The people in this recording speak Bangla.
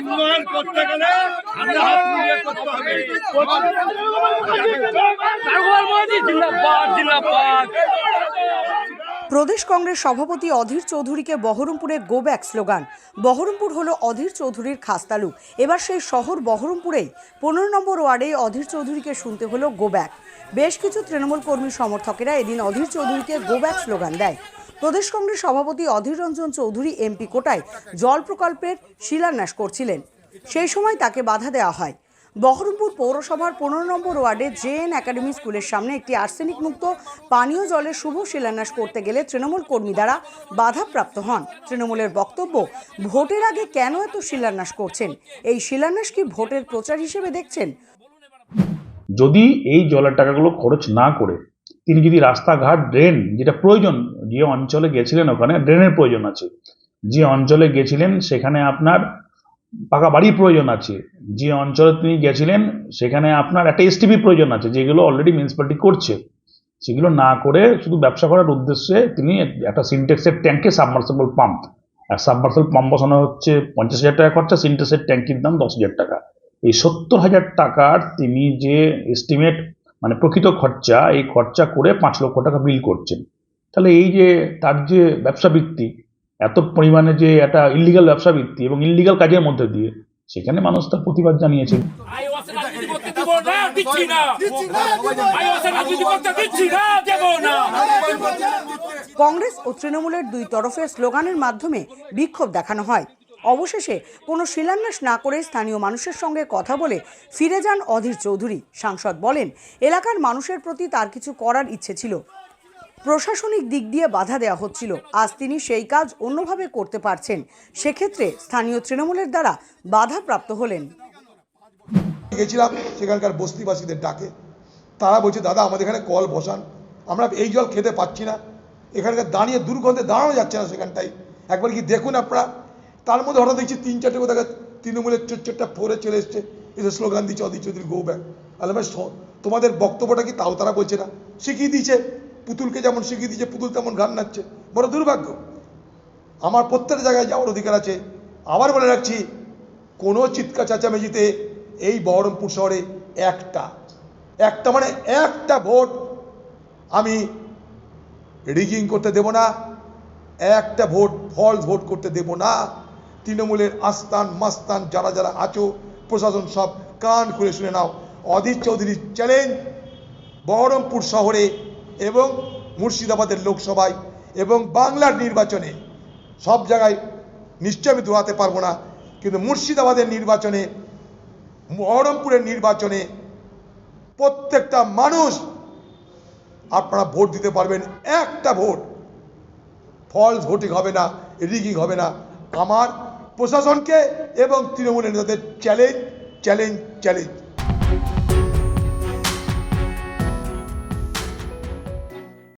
উন্নয়ন করতে গেলে আমরা হাত মিলিয়ে করতে হবে। একবার মোদি জিন্দাবাদ জিন্দাবাদ। প্রদেশ কংগ্রেস সভাপতি অধীর চৌধুরীকে বহরমপুরে গো ব্যাক স্লোগান বহরমপুর হলো অধীর চৌধুরীর খাসতালু এবার সেই শহর বহরমপুরেই পনেরো নম্বর ওয়ার্ডে অধীর চৌধুরীকে শুনতে হলো গো ব্যাক বেশ কিছু তৃণমূল কর্মী সমর্থকেরা এদিন অধীর চৌধুরীকে গো ব্যাক স্লোগান দেয়। প্রদেশ কংগ্রেস সভাপতি অধীর রঞ্জন চৌধুরী এমপি কোটায় জল প্রকল্পের শিলান্যাস করছিলেন। সেই সময় তাকে বাধা দেওয়া হয়। বহরমপুর পৌরসভার পনেরো নম্বর ওয়ার্ডে জেএন একাডেমি স্কুলের সামনে একটি আর্সেনিক মুক্ত পানীয় জলের শুভ শিলান্যাস করতে গেলে তৃণমূল কর্মী দ্বারা বাধাপ্রাপ্ত হন। তৃণমূলের বক্তব্য, ভোটের আগে কেন এত শিলান্যাস করছেন? এই শিলান্যাস কি ভোটের প্রচার হিসেবে দেখছেন? যদি এই জলের টাকাগুলো খরচ না করে তিনি যদি রাস্তাঘাট, ড্রেন, যেটা প্রয়োজন, যে অঞ্চলে গেছিলেন ওখানে, ড্রেনের প্রয়োজন আছে। যে অঞ্চলে গেছিলেন, সেখানে আপনার পাকা বাড়ির প্রয়োজন আছে। যে অঞ্চলে তিনি গেছিলেন, সেখানে আপনার একটা এসটিপি প্রয়োজন আছে, যেগুলো অলরেডি মিউনিসিপ্যালিটি করছে। সেগুলো না করে শুধু ব্যবসা করার উদ্দেশ্যে তিনি একটা সিনটেক্সের ট্যাঙ্কে সাবমার্সেবল পাম্প আর সাবমার্সেবল পাম্প বসানো হচ্ছে, পঞ্চাশ হাজার টাকা খরচা সিনটেক্সের ট্যাঙ্কির দাম দশ হাজার টাকা। এই সত্তর হাজার টাকার তিনি যে এস্টিমেট মানে প্রকৃত খরচা এই খরচা করে পাঁচ লক্ষ টাকা বিল করছেন। তাহলে এই যে তার যে ব্যবসা বৃত্তি এত পরিমাণে যে একটা ইলিগাল ব্যবসা বৃত্তি এবং ইলিগাল কাজের মধ্যে দিয়ে সেখানে মানুষ তার প্রতিবাদ জানিয়েছে। আইওয়াসে রাজনীতি করতে দিব না দিচ্ছি না। আইওয়াসে রাজনীতি করতে দিচ্ছি না দেব না। কংগ্রেস ও তৃণমূলের দুই তরফের স্লোগানের মাধ্যমে বিক্ষোভ দেখানো হয়। অবশেষে কোনো শিলান্যাস না করে স্থানীয় মানুষের সঙ্গে কথা বলে ফিরে যান অধীর চৌধুরী। সাংসদ বলেন, এলাকার মানুষের প্রতি তার কিছু করার ইচ্ছে ছিল। প্রশাসনিক দিক দিয়ে বাধা দেওয়া হচ্ছিল। আজ তিনি সেই কাজ অন্যভাবে করতে পারছেন। সেক্ষেত্রে স্থানীয় তৃণমূলের দ্বারা বাধাপ্রাপ্ত হলেন। গেছিলাম, সেখানকার বস্তিবাসীদের ডাকে। তারা বলছে, দাদা, আমাদের এখানে কল বসান। আমরা এই জল খেতে পাচ্ছি না। এখানকার দাঁড়িয়ে দুর্গন্ধে দাঁড়ানো যাচ্ছে না সেখানটাই একবার কি দেখুন আপনারা? তার মধ্যে হঠাৎ দেখছি তিন চারটে কোথাও তৃণমূলের চোর চোরটা ফোরে চলে এসছে। এসে স্লোগান দিচ্ছে অদিত চৌধুরী গো ব্যাক আলে ভাই তোমাদের বক্তব্যটা কি তাও তারা বলছে না? শিখিয়ে দিয়েছে, পুতুলকে যেমন শিখিয়ে দিয়েছে, পুতুল তেমন গান নাচছে। বড় দুর্ভাগ্য। আমার প্রত্যেক জায়গায় যাওয়ার অধিকার আছে। আবার বলে রাখছি, কোনো চিৎকার চেঁচামেচিতে এই বহরমপুর শহরে একটা একটা মানে একটা ভোট আমি রিগিং করতে দেব না, একটা ভোট ফলস ভোট করতে দেব না। তৃণমূলের আস্তান মাস্তান যারা যারা আছো, প্রশাসন সব কান খুলে শুনে নাও। অধীর চৌধুরীর চ্যালেঞ্জ বহরমপুর শহরে এবং মুর্শিদাবাদের লোকসভায় এবং বাংলার নির্বাচনে। সব জায়গায় নিশ্চয় আমি দৌড়াতে পারব না, কিন্তু মুর্শিদাবাদের নির্বাচনে, বহরমপুরের নির্বাচনে প্রত্যেকটা মানুষ আপনারা ভোট দিতে পারবেন, একটা ভোট। ফলস ভোটিং হবে না রিগিং হবে না। আমার প্রশাসনকে এবং তৃণমূলের নেতাদের চ্যালেঞ্জ চ্যালেঞ্জ চ্যালেঞ্জ